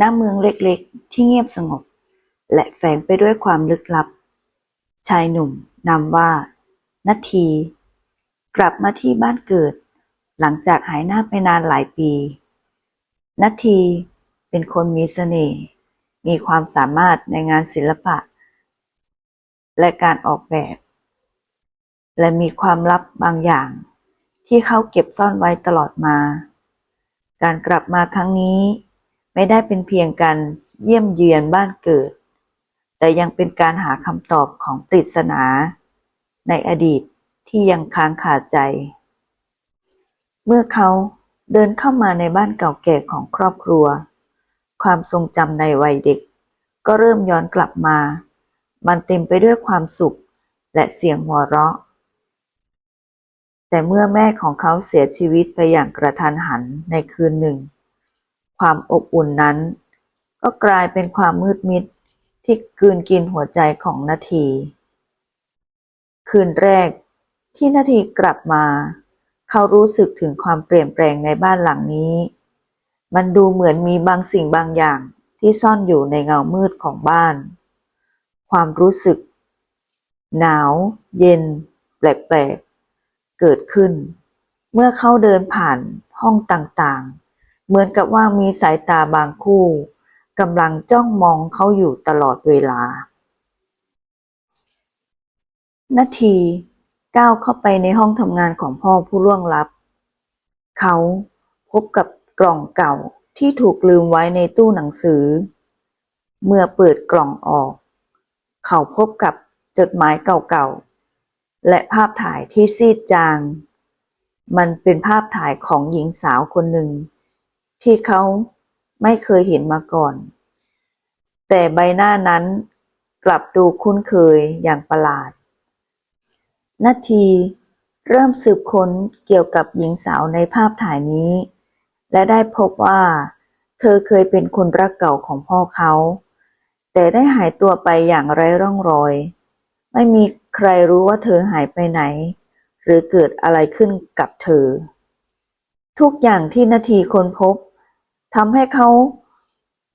ณเมืองเล็กๆ ที่เงียบสงบ และแฝงไปด้วยความลึกลับ ชายหนุ่มนามว่านาที กลับมาที่บ้านเกิด หลังจากหายหน้าไปนานหลายปีนาทีเป็นคนมีเสน่ห์ มีความสามารถในงานศิลปะ และการออกแบบ และมีความลับบางอย่าง ที่เขาเก็บซ่อนไว้ตลอดมา การกลับมาครั้งนี้ ไม่ได้เป็นเพียงการเยี่ยมเยือนบ้านเกิด แต่ยังเป็นการหาคำตอบของปริศนา ในอดีตที่ยังค้างคาใจ เมื่อเขาเดินเข้ามาในบ้านเก่าแก่ของครอบครัว ความทรงจำในวัยเด็ก ก็เริ่มย้อนกลับมา มันเต็มไปด้วยความสุขและเสียงหัวเราะ แต่เมื่อแม่ของเขาเสียชีวิตไปอย่างกระทันหันในคืนหนึ่ง ความอบอุ่นนั้น ก็กลายเป็นความมืดมิดที่กลืนกินหัวใจของนาที คืนแรกที่นาทีกลับมา เขารู้สึกถึงความเปลี่ยนแปลงในบ้านหลังนี้ มันดูเหมือนมีบางสิ่งบางอย่างที่ซ่อนอยู่ในเงามืดของบ้าน ความรู้สึก หนาว เย็น แปลกๆ เกิดขึ้น เมื่อเขาเดินผ่านห้องต่างๆ เหมือนกับว่ามีสายตาบางคู่กำลังจ้องมองเขาอยู่ตลอดเวลา นาทีก้าวเข้าไปในห้องทำงานของพ่อผู้ล่วงลับ เขาพบกับกล่องเก่าที่ถูกลืมไว้ในตู้หนังสือ เมื่อเปิดกล่องออก เขาพบกับจดหมายเก่าๆ และภาพถ่ายที่ซีดจาง มันเป็นภาพถ่ายของหญิงสาวคนหนึ่ง ที่เขาไม่เคยเห็นมาก่อน แต่ใบหน้านั้นกลับดูคุ้นเคยอย่างประหลาด นาทีเริ่มสืบค้นเกี่ยวกับหญิงสาวในภาพถ่ายนี้ และได้พบว่า เธอเคยเป็นคนรักเก่าของพ่อเขา แต่ได้หายตัวไปอย่างไร้ร่องรอย ไม่มีใครรู้ว่าเธอหายไปไหน หรือเกิดอะไรขึ้นกับเธอ ทุกอย่างที่นาทีค้นพบ ทำให้เขา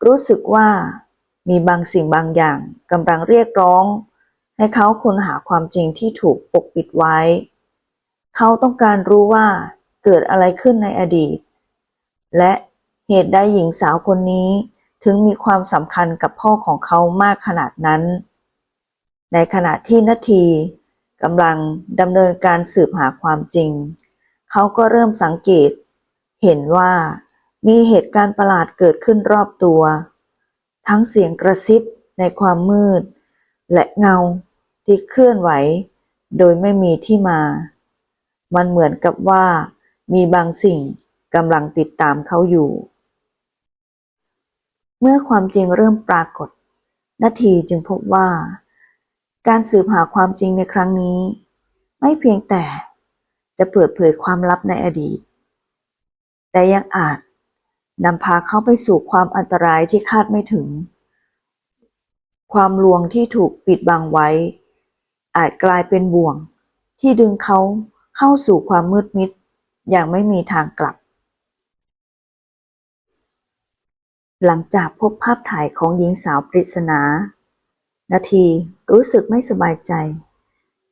รู้สึกว่ามีบางสิ่งบางอย่างกำลังเรียกร้อง ให้เขาค้นหาความจริงที่ถูกปกปิดไว้ เขาต้องการรู้ว่าเกิดอะไรขึ้นในอดีต และเหตุใดหญิงสาวคนนี้ถึงมีความสำคัญกับพ่อของเขามากขนาดนั้น ในขณะที่นาทีกำลังดำเนินการสืบหาความจริง เขาก็เริ่มสังเกต เห็นว่า มีเหตุการณ์ประหลาดเกิดขึ้นรอบตัว ทั้งเสียงกระซิบในความมืด และเงาที่เคลื่อนไหว โดยไม่มีที่มา มันเหมือนกับว่า มีบางสิ่งกำลังติดตามเขาอยู่ เมื่อความจริงเริ่มปรากฏนาทีจึงพบว่า การสืบหาความจริงในครั้งนี้ ไม่เพียงแต่จะเปิดเผยความลับในอดีต แต่ยังอาจ นำพาเขาไปสู่ความอันตรายที่คาดไม่ถึง ความลวงที่ถูกปิดบังไว้ อาจกลายเป็นบ่วง ที่ดึงเขาเข้าสู่ความมืดมิด อย่างไม่มีทางกลับ หลังจากพบภาพถ่ายของหญิงสาวปริศนา นาทีรู้สึกไม่สบายใจ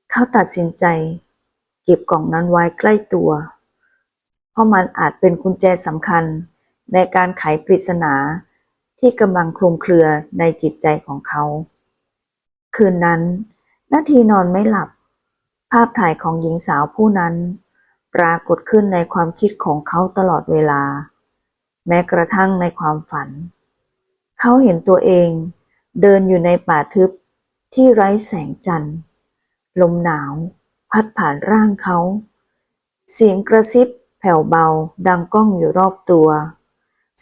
เขาตัดสินใจ เก็บกล่องนั้นไว้ใกล้ตัว เพราะมันอาจเป็นกุญแจสำคัญ ในการไขปริศนาที่กำลังคลุมเครือในจิตใจของเขา คืนนั้น นาทีนอนไม่หลับ ภาพถ่ายของหญิงสาวผู้นั้น ปรากฏขึ้นในความคิดของเขาตลอดเวลา แม้กระทั่งในความฝัน เขาเห็นตัวเองเดินอยู่ในป่าทึบที่ไร้แสงจันทร์ ลมหนาว พัดผ่านร่างเขา เสียงกระซิบแผ่วเบาดังก้องอยู่รอบตัวเ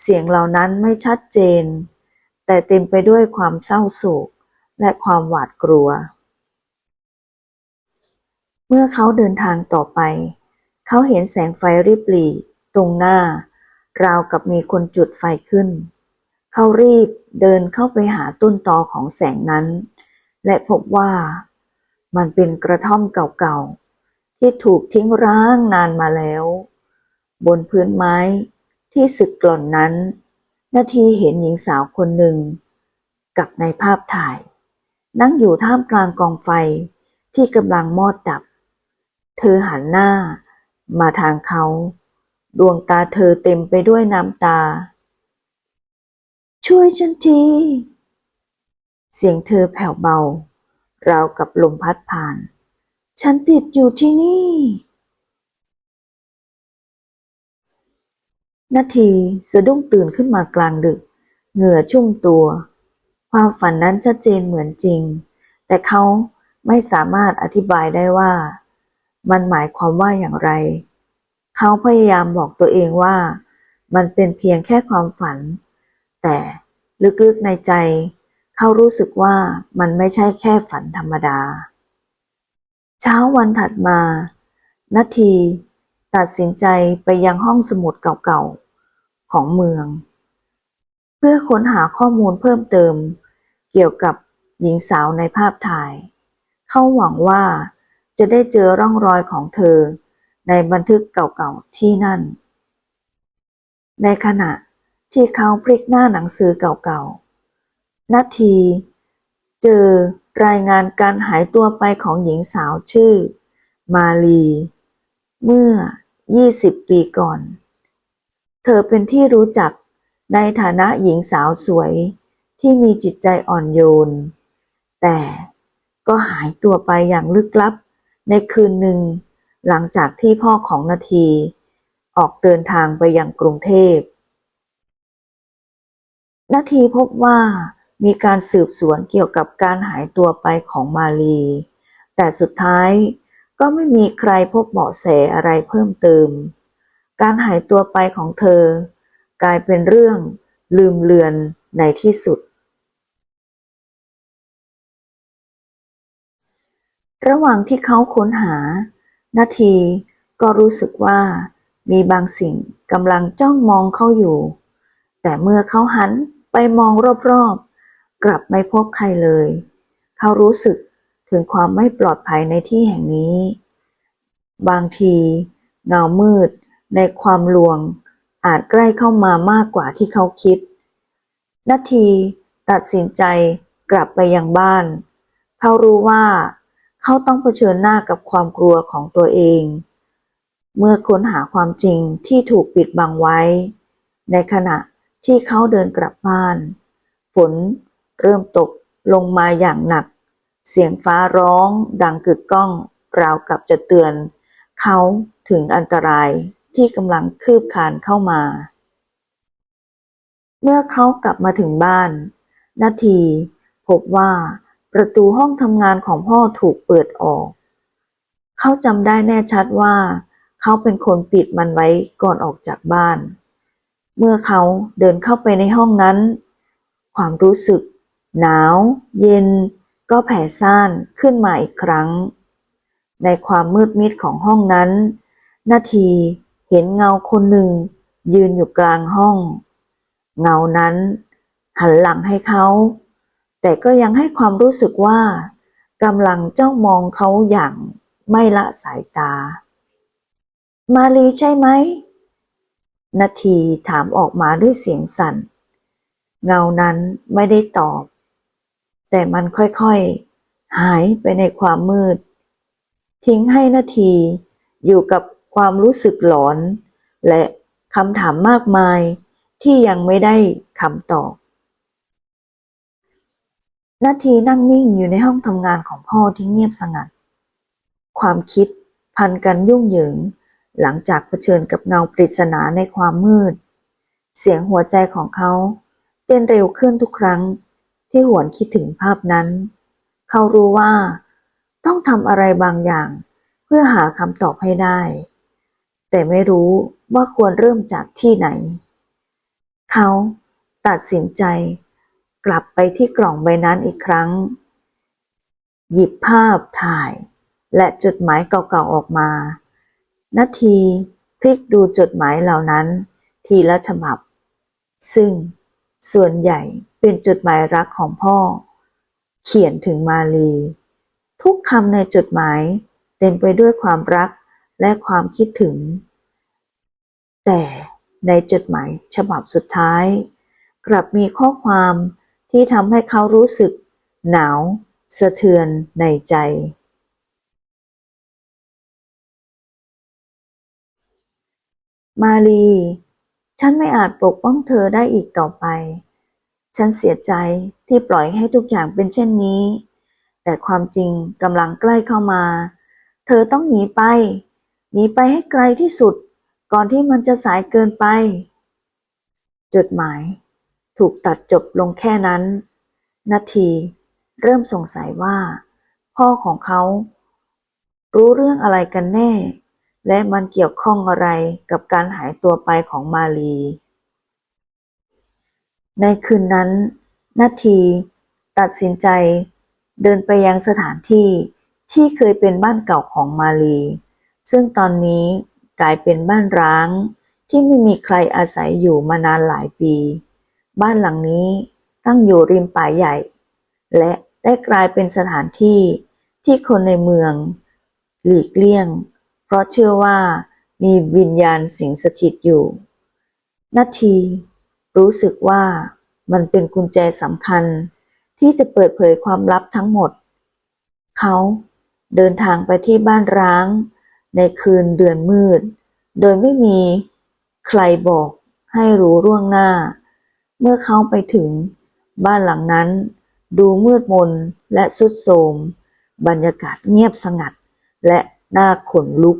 เสียงเหล่านั้นไม่ชัดเจน แต่เต็มไปด้วยความเศร้าโศกและความหวาดกลัว เมื่อเขาเดินทางต่อไป เขาเห็นแสงไฟริบหรี่ตรงหน้า ราวกับมีคนจุดไฟขึ้น เขารีบเดินเข้าไปหาต้นตอของแสงนั้น และพบว่ามันเป็นกระท่อมเก่าๆ ที่ถูกทิ้งร้างนานมาแล้ว บนพื้นไม้ ที่สึกกล่อนนั้น นาทีเห็นหญิงสาวคนหนึ่ง กับในภาพถ่าย นั่งอยู่ท่ามกลางกองไฟที่กำลังมอดดับ เธอหันหน้ามาทางเขา ดวงตาเธอเต็มไปด้วยน้ำตา ช่วยฉันที เสียงเธอแผ่วเบา ราวกับลมพัดผ่าน ฉันติดอยู่ที่นี่ นาทีสะดุ้งตื่นขึ้นมากลางดึก เหงื่อชุ่มตัว ความฝันนั้นชัดเจนเหมือนจริง แต่เขาไม่สามารถอธิบายได้ว่า มันหมายความว่าอย่างไร เขาพยายามบอกตัวเองว่า มันเป็นเพียงแค่ความฝัน แต่ลึกๆในใจ เขารู้สึกว่ามันไม่ใช่แค่ฝันธรรมดา เช้าวันถัดมา นาที ตัดสินใจไปยังห้องสมุดเก่าๆ ของเมือง เพื่อค้นหาข้อมูลเพิ่มเติม เกี่ยวกับหญิงสาวในภาพถ่าย เขาหวังว่าจะได้เจอร่องรอยของเธอ ในบันทึกเก่าๆที่นั่น ในขณะที่เขาพลิกหน้าหนังสือเก่าๆ นาที เจอรายงานการหายตัวไปของหญิงสาวชื่อ มาลี เมื่อ 20 ปีก่อน เธอเป็นที่รู้จักในฐานะหญิงสาวสวยที่มีจิตใจอ่อนโยน แต่ก็หายตัวไปอย่างลึกลับในคืนหนึ่ง หลังจากที่พ่อของนาที ออกเดินทางไปยังกรุงเทพ นาทีพบว่ามีการสืบสวนเกี่ยวกับการหายตัวไปของมาลี แต่สุดท้าย ก็ไม่มีใครพบเบาะแสอะไรเพิ่มเติม การหายตัวไปของเธอ กลายเป็นเรื่องลืมเลือนในที่สุด ระหว่างที่เขาค้นหา นาทีก็รู้สึกว่ามีบางสิ่งกำลังจ้องมองเขาอยู่ แต่เมื่อเขาหันไปมองรอบๆ กลับไม่พบใครเลย เขารู้สึก ถึงความไม่ปลอดภัยในที่แห่งนี้ บางที เงามืดในความลวง อาจใกล้เข้ามามากกว่าที่เขาคิด นาทีตัดสินใจกลับไปยังบ้าน เขารู้ว่า เขาต้องเผชิญหน้ากับความกลัวของตัวเอง เมื่อค้นหาความจริงที่ถูกปิดบังไว้ ในขณะที่เขาเดินกลับบ้าน ฝนเริ่มตกลงมาอย่างหนัก เสียงฟ้าร้องดังกึกก้อง ราวกับจะเตือน เขาถึงอันตรายที่กำลังคืบคลานเข้ามา เมื่อเขากลับมาถึงบ้าน นาทีพบว่าประตูห้องทำงานของพ่อถูกเปิดออก เขาจำได้แน่ชัดว่า เขาเป็นคนปิดมันไว้ก่อนออกจากบ้าน เมื่อเขาเดินเข้าไปในห้องนั้น ความรู้สึก หนาว เย็น ก็แผ่ซ่านขึ้นมาอีกครั้ง ในความมืดมิดของห้องนั้น นาทีเห็นเงาคนหนึ่งยืนอยู่กลางห้อง เงานั้น หันหลังให้เขา แต่ก็ยังให้ความรู้สึกว่ากำลังจ้องมองเขาอย่างไม่ละสายตา มาลีใช่ไหม นาทีถามออกมาด้วยเสียงสั่น เงานั้นไม่ได้ตอบ แต่มันค่อยๆ หายไปในความมืด ทิ้งให้นาทีอยู่กับความรู้สึกหลอน และคำถามมากมายที่ยังไม่ได้คำตอบ นาทีนั่งนิ่งอยู่ในห้องทำงานของพ่อที่เงียบสงัด ความคิดพันกันยุ่งเหยิง หลังจากเผชิญกับเงาปริศนาในความมืด เสียงหัวใจของเขาเต้นเร็วขึ้นทุกครั้ง ที่หวนคิดถึงภาพนั้น เขารู้ว่า ต้องทำอะไรบางอย่าง เพื่อหาคำตอบให้ได้ แต่ไม่รู้ว่าควรเริ่มจากที่ไหน เขาตัดสินใจ กลับไปที่กล่องใบนั้นอีกครั้ง หยิบภาพถ่าย และจดหมายเก่าๆออกมานาทีพลิกดูจดหมายเหล่านั้น ทีละฉบับ ซึ่ง ส่วนใหญ่เป็นจดหมายรักของพ่อ เขียนถึงมาลี ทุกคำในจดหมายเต็มไปด้วยความรักและความคิดถึง แต่ในจดหมายฉบับสุดท้าย กลับมีข้อความที่ทำให้เขารู้สึก หนาว สะเทือนในใจ มาลี ฉันไม่อาจปกป้องเธอได้อีกต่อไป ฉันเสียใจที่ปล่อยให้ทุกอย่างเป็นเช่นนี้ แต่ความจริงกำลังใกล้เข้ามา เธอต้องหนีไป หนีไปให้ไกลที่สุด ก่อนที่มันจะสายเกินไป จดหมาย ถูกตัดจบลงแค่นั้น นาที เริ่มสงสัยว่า พ่อของเขา รู้เรื่องอะไรกันแน่ และมันเกี่ยวข้องอะไรกับการหายตัวไปของมาลี ในคืนนั้น นาทีตัดสินใจเดินไปยังสถานที่ที่เคยเป็นบ้านเก่าของมาลี ซึ่งตอนนี้กลายเป็นบ้านร้างที่ไม่มีใครอาศัยอยู่มานานหลายปี บ้านหลังนี้ตั้งอยู่ริมป่าใหญ่ และได้กลายเป็นสถานที่ที่คนในเมือง หลีกเลี่ยง เพราะเชื่อว่ามีวิญญาณสิงสถิตอยู่ นาที รู้สึกว่ามันเป็นกุญแจสำคัญ ที่จะเปิดเผยความลับทั้งหมด เขาเดินทางไปที่บ้านร้าง ในคืนเดือนมืด โดยไม่มีใครบอกให้รู้ล่วงหน้า เมื่อเขาไปถึงบ้านหลังนั้น ดูมืดมนและสุดโทมบรรยากาศเงียบสงัด และ น่าขนลุก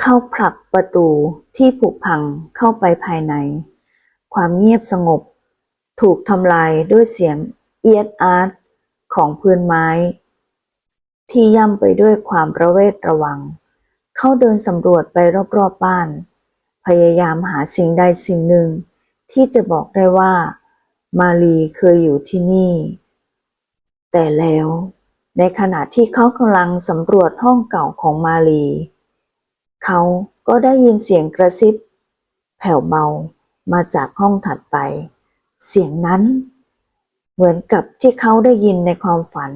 เข้าผลักประตูที่ผุพังเข้าไปภายใน ความเงียบสงบ ถูกทำลายด้วยเสียงเอียดอาร์ตของพื้นไม้ ที่ย่ำไปด้วยความระเวทระวัง เขาเดินสำรวจไปรอบๆบบ้าน พยายามหาสิ่งใดสิ่งหนึ่ง ที่จะบอกได้ว่า มาลีเคยอยู่ที่นี่ แต่แล้ว ในขณะที่เขากำลังสำรวจห้องเก่าของมาลี เขาก็ได้ยินเสียงกระซิบ แผ่วเบามาจากห้องถัดไป เสียงนั้น เหมือนกับที่เขาได้ยินในความฝัน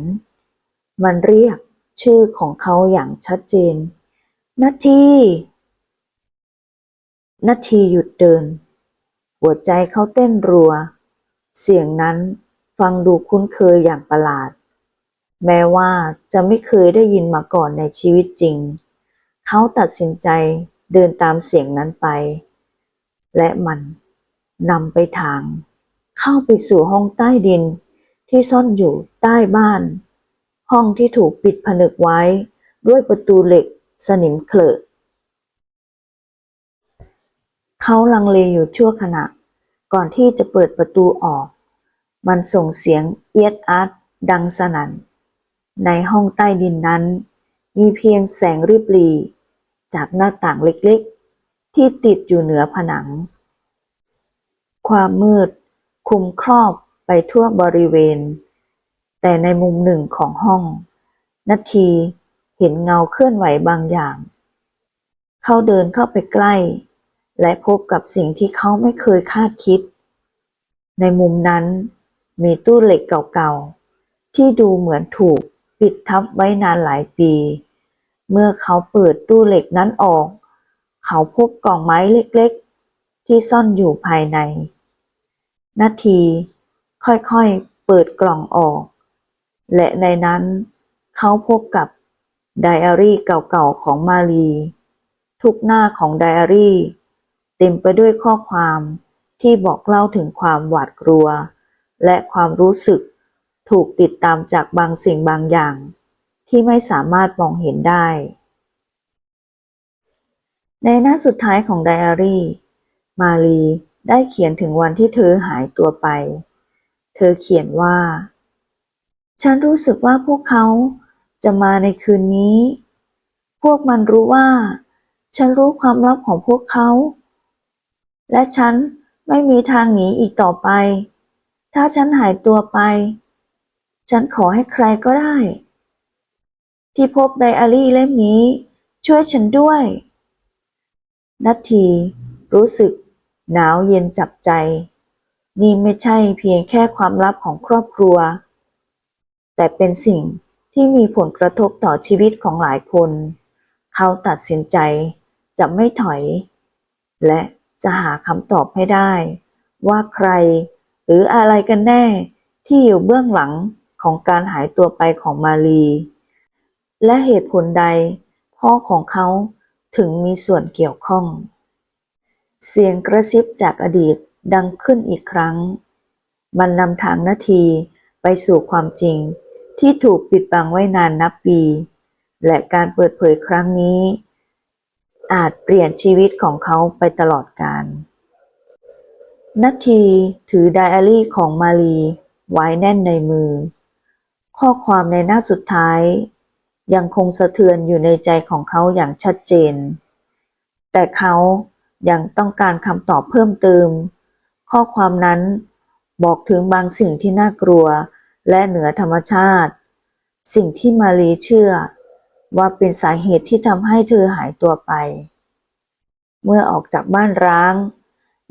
มันเรียกชื่อของเขาอย่างชัดเจน นาทีนาทีหยุดเดิน หัวใจเขาเต้นรัว เสียงนั้นฟังดูคุ้นเคยอย่างประหลาด แม้ว่าจะไม่เคยได้ยินมาก่อนในชีวิตจริง เขาตัดสินใจเดินตามเสียงนั้นไป และมันนำไปทาง เข้าไปสู่ห้องใต้ดินที่ซ่อนอยู่ใต้บ้าน ห้องที่ถูกปิดผนึกไว้ ด้วยประตูเหล็กสนิมเคลอะเขาลังเลอยู่ชั่วขณะ ก่อนที่จะเปิดประตูออก มันส่งเสียงเอียดอาร์ตดังสนั่น ในห้องใต้ดินนั้น มีเพียงแสงริบหรี่จากหน้าต่างเล็กๆ ที่ติดอยู่เหนือผนัง ความมืดคุมครอบไปทั่วบริเวณ แต่ในมุมหนึ่งของห้อง นาทีเห็นเงาเคลื่อนไหวบางอย่าง เขาเดินเข้าไปใกล้ และพบกับสิ่งที่เขาไม่เคยคาดคิด ในมุมนั้นมีตู้เหล็กเก่าๆ ที่ดูเหมือนถูก ปิดทับไว้นานหลายปี เมื่อเขาเปิดตู้เหล็กนั้นออก เขาพบกล่องไม้เล็กๆ ที่ซ่อนอยู่ภายใน นาทีค่อยๆ เปิดกล่องออก และในนั้นเขาพบกับไดอารี่เก่าๆ ของมาลีทุกหน้าของไดอารี่ เต็มไปด้วยข้อความที่บอกเล่าถึงความหวาดกลัว และความรู้สึก ถูกติดตามจากบางสิ่งบางอย่าง ที่ไม่สามารถมองเห็นได้ ในหน้าสุดท้ายของไดอารี่ มาลีได้เขียนถึงวันที่เธอหายตัวไป เธอเขียนว่า ฉันรู้สึกว่าพวกเขาจะมาในคืนนี้ พวกมันรู้ว่า ฉันรู้ความลับของพวกเขา และฉันไม่มีทางหนีอีกต่อไป ถ้าฉันหายตัวไป ฉันขอให้ใครก็ได้ ที่พบไดอารี่เล่มนี้ ช่วยฉันด้วยนาทีรู้สึก หนาวเย็นจับใจ นี่ไม่ใช่เพียงแค่ความลับของครอบครัว แต่เป็นสิ่งที่มีผลกระทบต่อชีวิตของหลายคน เขาตัดสินใจจะไม่ถอย และจะหาคำตอบให้ได้ ว่าใครหรืออะไรกันแน่ที่อยู่เบื้องหลัง ของการหายตัวไปของมาลี และเหตุผลใดพ่อของเขาถึงมีส่วนเกี่ยวข้อง เสียงกระซิบจากอดีตดังขึ้นอีกครั้ง มันนำทางนาทีไปสู่ความจริงที่ถูกปิดบังไว้นานนับปี และการเปิดเผยครั้งนี้ อาจเปลี่ยนชีวิตของเขาไปตลอดกาลนาทีถือไดอารี่ของมาลีไว้แน่นในมือ ข้อความในหน้าสุดท้าย ยังคงสะเทือนอยู่ในใจของเขาอย่างชัดเจน แต่เขายังต้องการคำตอบเพิ่มเติม ข้อความนั้นบอกถึงบางสิ่งที่น่ากลัวและเหนือธรรมชาติ สิ่งที่มาลีเชื่อ ว่าเป็นสาเหตุที่ทำให้เธอหายตัวไป เมื่อออกจากบ้านร้าง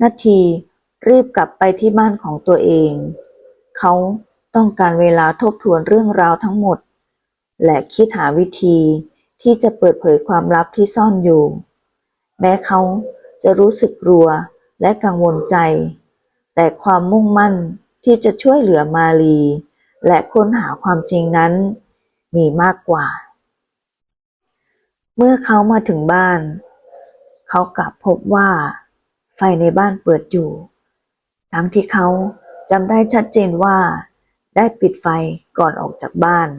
นาทีรีบกลับไปที่บ้านของตัวเอง เขา ต้องการเวลาทบทวนเรื่องราวทั้งหมด และคิดหาวิธีที่จะเปิดเผยความลับที่ซ่อนอยู่ แม้เขาจะรู้สึกกลัวและกังวลใจ แต่ความมุ่งมั่นที่จะช่วยเหลือมาลี และค้นหาความจริงนั้น มีมากกว่า เมื่อเขามาถึงบ้าน เขากลับพบว่า ไฟในบ้านเปิดอยู่ ทั้งที่เขาจำได้ชัดเจนว่า ได้ปิดไฟก่อนออกจากบ้าน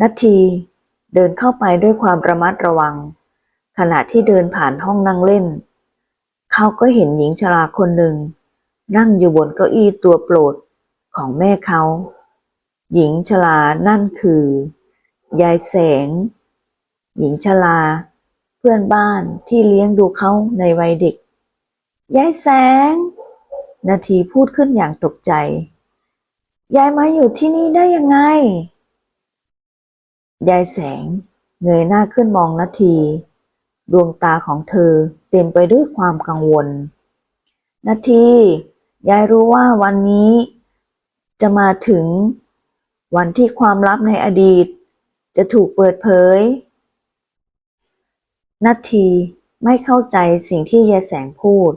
นาทีเดินเข้าไปด้วยความระมัดระวัง ขณะที่เดินผ่านห้องนั่งเล่น เขาก็เห็นหญิงชราคนหนึ่ง นั่งอยู่บนเก้าอี้ตัวโปรดของแม่เขา หญิงชรานั่นคือ ยายแสง หญิงชราเพื่อนบ้านที่เลี้ยงดูเขาในวัยเด็ก ยายแสง นาทีพูดขึ้นอย่างตกใจ ยายมาอยู่ที่นี่ได้ยังไง ยายแสงเงยหน้าขึ้นมองนาที ดวงตาของเธอเต็มไปด้วยความกังวล นาที ยายรู้ว่าวันนี้ จะมาถึง วันที่ความลับในอดีต จะถูกเปิดเผย นาทีไม่เข้าใจสิ่งที่ยายแสงพูด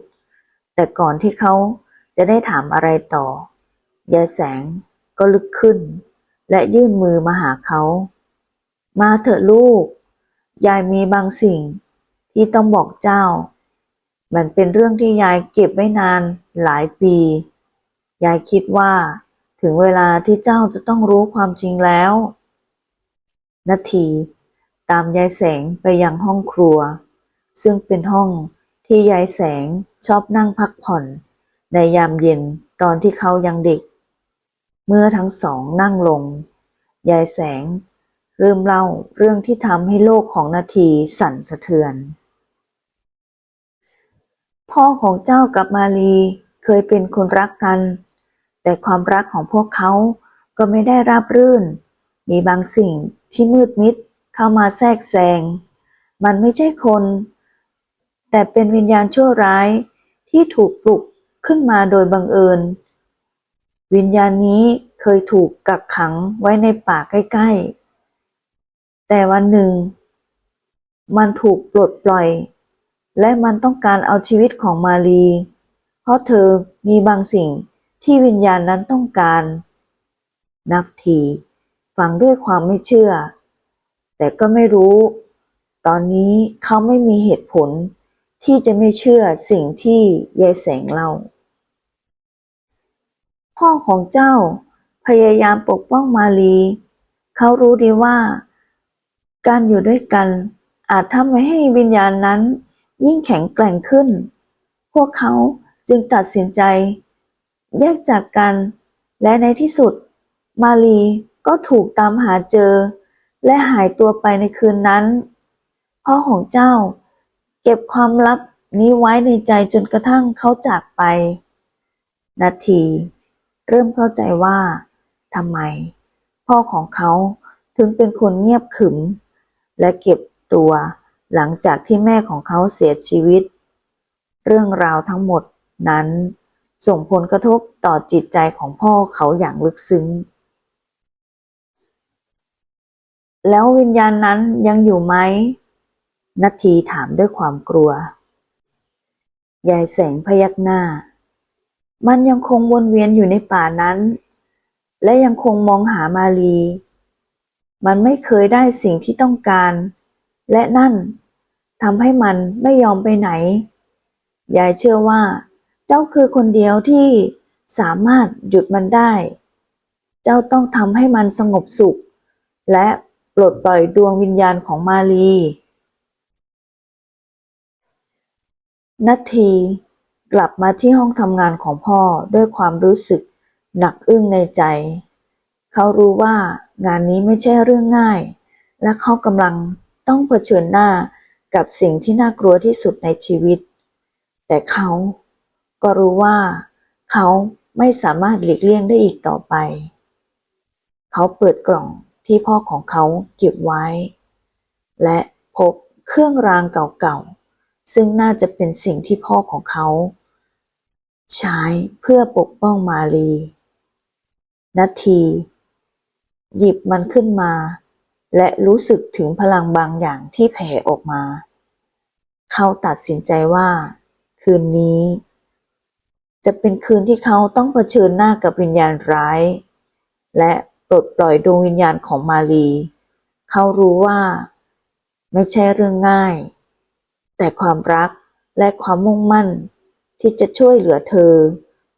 แต่ก่อนที่เขาจะได้ถามอะไรต่อ ยายแสงก็ลุกขึ้น และยื่นมือมาหาเขา มาเถอะลูก ยายมีบางสิ่งที่ต้องบอกเจ้า มันเป็นเรื่องที่ยายเก็บไว้นานหลายปี ยายคิดว่าถึงเวลาที่เจ้าจะต้องรู้ความจริงแล้วนาทีตามยายแสงไปยังห้องครัว ซึ่งเป็นห้องที่ยายแสงชอบนั่งพักผ่อน ในยามเย็นตอนที่เขายังเด็ก เมื่อทั้งสองนั่งลง ยายแสง เริ่มเล่าเรื่องที่ทำให้โลกของนาทีสั่นสะเทือน พ่อของเจ้ากับมาลีเคยเป็นคนรักกัน แต่ความรักของพวกเขาก็ไม่ได้ราบรื่น มีบางสิ่งที่มืดมิดเข้ามาแทรกแซง มันไม่ใช่คน แต่เป็นวิญญาณชั่วร้ายที่ถูกปลุกขึ้นมาโดยบังเอิญ วิญญาณนี้เคยถูกกักขังไว้ในป่าใกล้ ๆ แต่วันหนึ่ง มันถูกปลดปล่อย และมันต้องการเอาชีวิตของมาลีเพราะเธอมีบางสิ่งที่วิญญาณนั้นต้องการ นักทีฟังด้วยความไม่เชื่อ แต่ก็ไม่รู้ ตอนนี้เขาไม่มีเหตุผลที่จะไม่เชื่อสิ่งที่ยายแสงเล่า พ่อของเจ้า พยายามปกป้องมาลี เขารู้ดีว่า การอยู่ด้วยกัน อาจทำให้วิญญาณนั้น ยิ่งแข็งแกร่งขึ้น พวกเขาจึงตัดสินใจ แยกจากกัน และในที่สุด มาลีก็ถูกตามหาเจอ และหายตัวไปในคืนนั้น พ่อของเจ้า เก็บความลับนี้ไว้ในใจจนกระทั่งเขาจากไป นาที เริ่มเข้าใจว่าทำไม พ่อของเขาถึงเป็นคนเงียบขรึม และเก็บตัวหลังจากที่แม่ของเขาเสียชีวิต เรื่องราวทั้งหมดนั้น ส่งผลกระทบต่อจิตใจของพ่อเขาอย่างลึกซึ้ง แล้ววิญญาณนั้นยังอยู่ไหมนาทีถามด้วยความกลัว ยายแสงพยักหน้า มันยังคงวนเวียนอยู่ในป่านั้น และยังคงมองหามาลี มันไม่เคยได้สิ่งที่ต้องการ และนั่นทำให้มันไม่ยอมไปไหน ยายเชื่อว่า เจ้าคือคนเดียวที่สามารถหยุดมันได้ เจ้าต้องทำให้มันสงบสุข และปลดปล่อยดวงวิญญาณของมาลีนาที กลับมาที่ห้องทำงานของพ่อด้วยความรู้สึกหนักอึ้งในใจ เขารู้ว่างานนี้ไม่ใช่เรื่องง่าย และเขากำลังต้องเผชิญหน้ากับสิ่งที่น่ากลัวที่สุดในชีวิต แต่เขาก็รู้ว่า เขาไม่สามารถหลีกเลี่ยงได้อีกต่อไป เขาเปิดกล่องที่พ่อของเขาเก็บไว้ และพบเครื่องรางเก่าๆ ซึ่งน่าจะเป็นสิ่งที่พ่อของเขา ใช้เพื่อปกป้องมาลีนาที หยิบมันขึ้นมา และรู้สึกถึงพลังบางอย่างที่แผ่ออกมา เขาตัดสินใจว่า คืนนี้ จะเป็นคืนที่เขาต้องเผชิญหน้ากับวิญญาณร้าย และปลดปล่อยดวงวิญญาณของมาลี เขารู้ว่า ไม่ใช่เรื่องง่าย แต่ความรักและความมุ่งมั่น ที่จะช่วยเหลือเธอ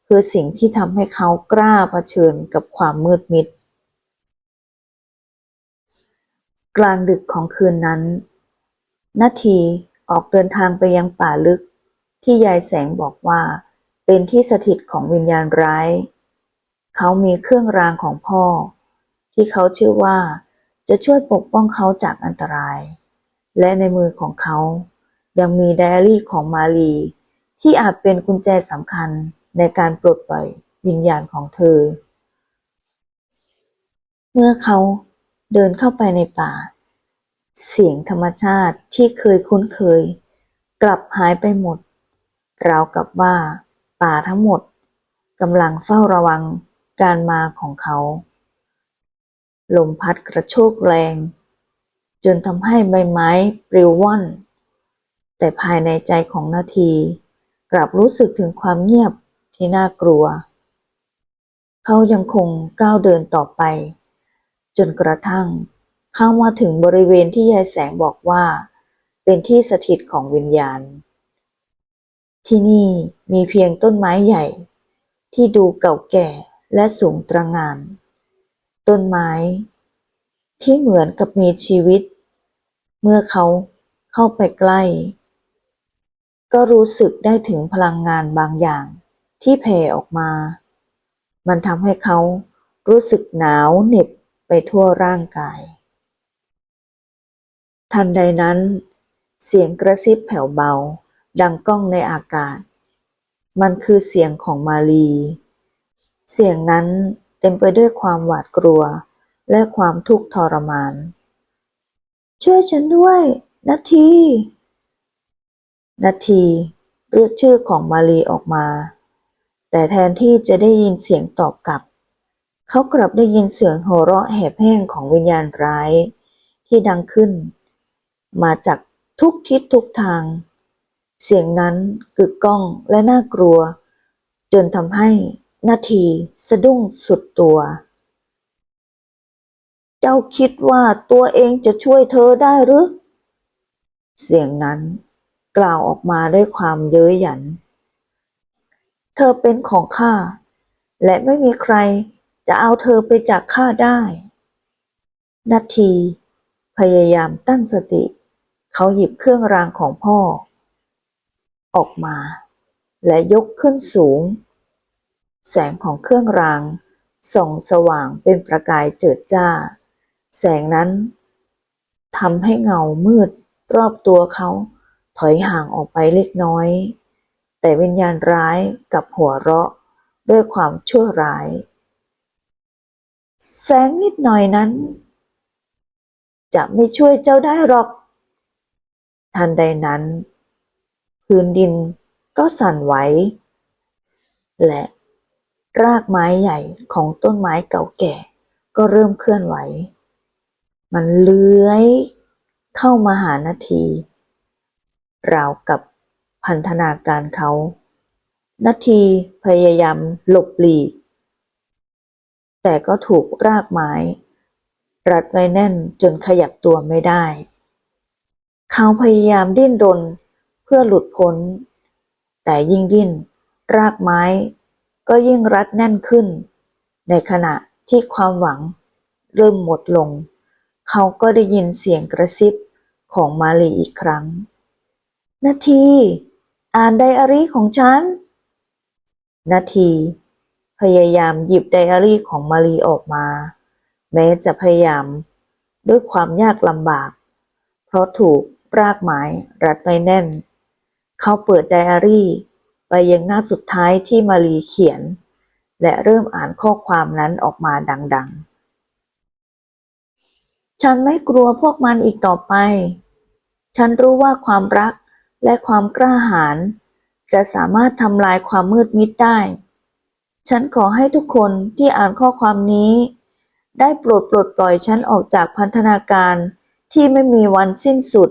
คือสิ่งที่ทำให้เขากล้าเผชิญกับความมืดมิด กลางดึกของคืนนั้น นาทีออกเดินทางไปยังป่าลึก ที่ยายแสงบอกว่า เป็นที่สถิตของวิญญาณร้าย เขามีเครื่องรางของพ่อ ที่เขาเชื่อว่าจะช่วยปกป้องเขาจากอันตราย และในมือของเขายังมีไดอารี่ของมาลี ที่อาจเป็นกุญแจสำคัญในการปลดปล่อยวิญญาณของเธอ เมื่อเขาเดินเข้าไปในป่า เสียงธรรมชาติที่เคยคุ้นเคย กลับหายไปหมด ราวกับว่าป่าทั้งหมดกำลังเฝ้าระวังการมาของเขา ลมพัดกระโชกแรง จนทำให้ใบไม้ปลิวว่อน แต่ภายในใจของนาที กลับรู้สึกถึงความเงียบที่น่ากลัว เขายังคงก้าวเดินต่อไป จนกระทั่งเข้ามาถึงบริเวณที่ยายแสงบอกว่า เป็นที่สถิตของวิญญาณ ที่นี่มีเพียงต้นไม้ใหญ่ ที่ดูเก่าแก่และสูงตระหง่าน ต้นไม้ ที่เหมือนกับมีชีวิต เมื่อเขาเข้าไปใกล้ ก็รู้สึกได้ถึงพลังงานบางอย่างที่แผ่ออกมา มันทำให้เขารู้สึกหนาวเหน็บไปทั่วร่างกาย ทันใดนั้น เสียงกระซิบแผ่วเบา ดังก้องในอากาศ มันคือเสียงของมาลี เสียงนั้นเต็มไปด้วยความหวาดกลัวและความทุกข์ทรมาน ช่วยฉันด้วยนาที นาทีเรียกชื่อของมาลีออกมา แต่แทนที่จะได้ยินเสียงตอบกลับ เขากลับได้ยินเสียงโห่เราะแหบแห้งของวิญญาณร้าย ที่ดังขึ้น มาจากทุกทิศทุกทาง เสียงนั้นกึกก้องและน่ากลัว จนทำให้นาทีสะดุ้งสุดตัว เจ้าคิดว่าตัวเองจะช่วยเธอได้หรือ เสียงนั้น กล่าวออกมาด้วยความเย้ยหยัน เธอเป็นของข้า และไม่มีใครจะเอาเธอไปจากข้าได้นาทีพยายามตั้งสติ เขาหยิบเครื่องรางของพ่อ ออกมา และยกขึ้นสูง แสงของเครื่องรางส่องสว่างเป็นประกายเจิดจ้า แสงนั้นทำให้เงามืดรอบตัวเขา ถอยห่างออกไปเล็กน้อย แต่วิญญาณร้ายกับหัวเราะด้วยความชั่วร้าย แสงนิดหน่อยนั้น จะไม่ช่วยเจ้าได้หรอก ทันใดนั้น พื้นดินก็สั่นไหว และรากไม้ใหญ่ของต้นไม้เก่าแก่ ก็เริ่มเคลื่อนไหว มันเลื้อยเข้ามาหานาที ราวกับพันธนาการเขา นาทีพยายามหลบหลีก แต่ก็ถูกรากไม้ รัดไว้แน่นจนขยับตัวไม่ได้ เขาพยายามดิ้นรนเพื่อหลุดพ้น แต่ยิ่งดิ้น รากไม้ก็ยิ่งรัดแน่นขึ้น ในขณะที่ความหวังเริ่มหมดลง เขาก็ได้ยินเสียงกระซิบของมาลีอีกครั้ง นาที อ่านไดอารี่ของฉัน นาที พยายามหยิบไดอารี่ของมาลีออกมา แม้จะพยายามด้วยความยากลำบาก เพราะถูกรากไม้รัดไว้แน่น เขาเปิดไดอารี่ไปยังหน้าสุดท้ายที่มาลีเขียน และเริ่มอ่านข้อความนั้นออกมาดัง ๆ ฉันไม่กลัวพวกมันอีกต่อไป ฉันรู้ว่าความรัก และความกล้าหาญจะสามารถทำลายความมืดมิดได้ ฉันขอให้ทุกคนที่อ่านข้อความนี้ ได้โปรดปลดปล่อยฉันออกจากพันธนาการที่ไม่มีวันสิ้นสุด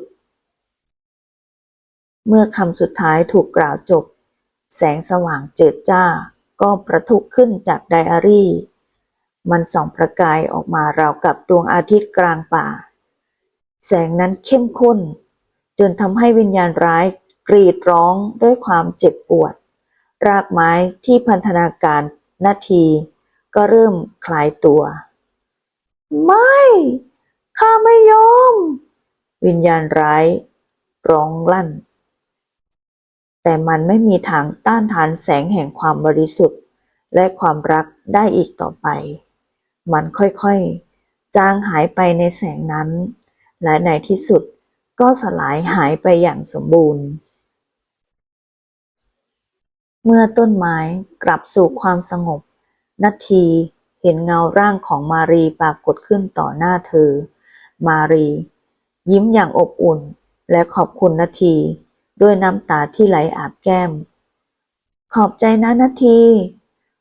เมื่อคำสุดท้ายถูกกล่าวจบ แสงสว่างเจิดจ้าก็ประทุขึ้นจากไดอารี่ มันส่องประกายออกมาราวกับดวงอาทิตย์กลางป่า แสงนั้นเข้มข้น จนทำให้วิญญาณร้ายกรีดร้องด้วยความเจ็บปวด รากไม้ที่พันธนาการนาที ก็เริ่มคลายตัว ไม่ ข้าไม่ยอม วิญญาณร้าย ร้องลั่น แต่มันไม่มีทางต้านทานแสงแห่งความบริสุทธิ์ และความรักได้อีกต่อไป มันค่อยๆ จางหายไปในแสงนั้น และในที่สุด ก็สลายหายไปอย่างสมบูรณ์ เมื่อต้นไม้กลับสู่ความสงบ นาทีเห็นเงาร่างของมารีปรากฏขึ้นต่อหน้าเธอ มารี ยิ้มอย่างอบอุ่นและขอบคุณนาที ด้วยน้ำตาที่ไหลอาบแก้ม ขอบใจนะนาที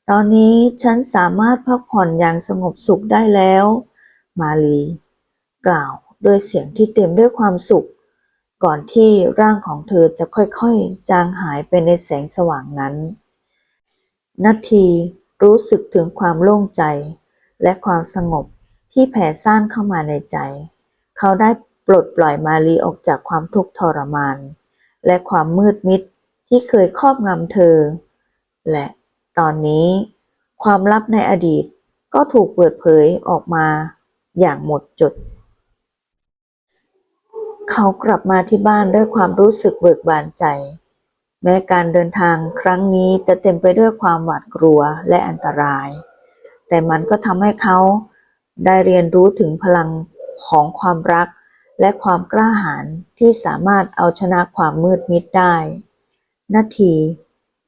ตอนนี้ฉันสามารถพักผ่อนอย่างสงบสุขได้แล้ว มาลีกล่าว ด้วยเสียงที่เต็มด้วยความสุข ก่อนที่ร่างของเธอจะค่อยๆ จางหายไปในแสงสว่างนั้น นาทีรู้สึกถึงความโล่งใจ และความสงบที่แผ่ซ่านเข้ามาในใจ เขาได้ปลดปล่อยมาลีออกจากความทุกข์ทรมาน และความมืดมิดที่เคยครอบงำเธอ และตอนนี้ ความลับในอดีตก็ถูกเปิดเผยออกมาอย่างหมดจด เขากลับมาที่บ้านด้วยความรู้สึกเบิกบานใจ แม้การเดินทางครั้งนี้จะเต็มไปด้วยความหวาดกลัวและอันตราย แต่มันก็ทำให้เขาได้เรียนรู้ถึงพลังของความรักและความกล้าหาญที่สามารถเอาชนะความมืดมิดได้ นาที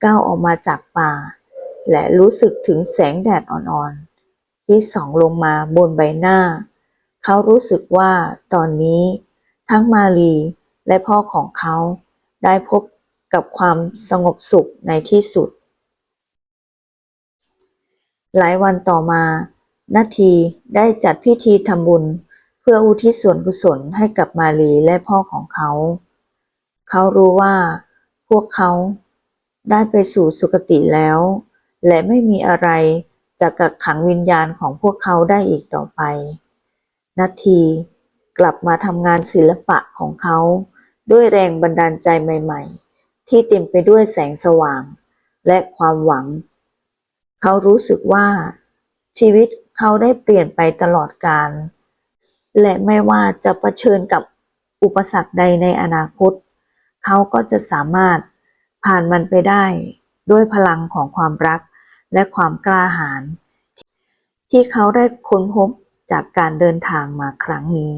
ก้าวออกมาจากป่า และรู้สึกถึงแสงแดดอ่อนๆ ที่ส่องลงมาบนใบหน้า เขารู้สึกว่าตอนนี้ ทั้งมาลีและพ่อของเขาได้พบกับความสงบสุขในที่สุด หลายวันต่อมานาทีได้จัดพิธีทำบุญเพื่ออุทิศส่วนกุศลให้กับมาลีและพ่อของเขา เขารู้ว่าพวกเขาได้ไปสู่สุคติแล้ว และไม่มีอะไรจะกักขังวิญญาณของพวกเขาได้อีกต่อไป นาที กลับมาทำงานศิลปะของเขา ด้วยแรงบันดาลใจใหม่ ๆ ที่เต็มไปด้วยแสงสว่าง และความหวัง เขารู้สึกว่า ชีวิตเขาได้เปลี่ยนไปตลอดกาลและไม่ว่าจะเผชิญกับอุปสรรคใดในอนาคต เขาก็จะสามารถผ่านมันไปได้ด้วยพลังของความรักและความกล้าหาญที่เขาได้ค้นพบ จากการเดินทางมาครั้งนี้